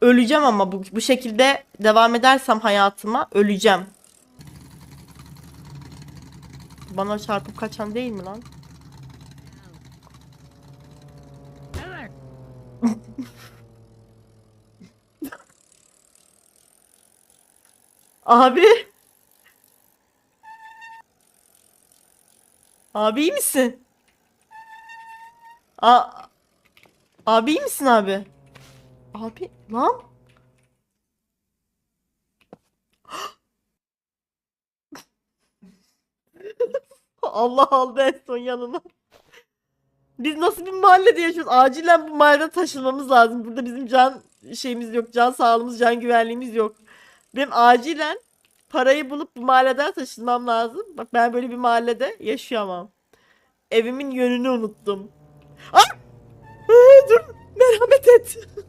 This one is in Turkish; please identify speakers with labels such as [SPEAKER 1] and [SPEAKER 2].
[SPEAKER 1] Öleceğim ama bu, bu şekilde devam edersem hayatıma öleceğim. Bana çarpıp kaçan değil mi lan? Abi. Abi iyi misin? A abi iyi misin abi? Abi lan. Allah aldı en son yanına. Biz nasıl bir mahallede yaşıyoruz? Acilen bu mahalleden taşınmamız lazım. Burada bizim can şeyimiz yok. Can sağlığımız, can güvenliğimiz yok. Benim acilen parayı bulup bu mahalleden taşınmam lazım. Bak ben böyle bir mahallede yaşayamam. Evimin yönünü unuttum. Ah! Dur merhamet et.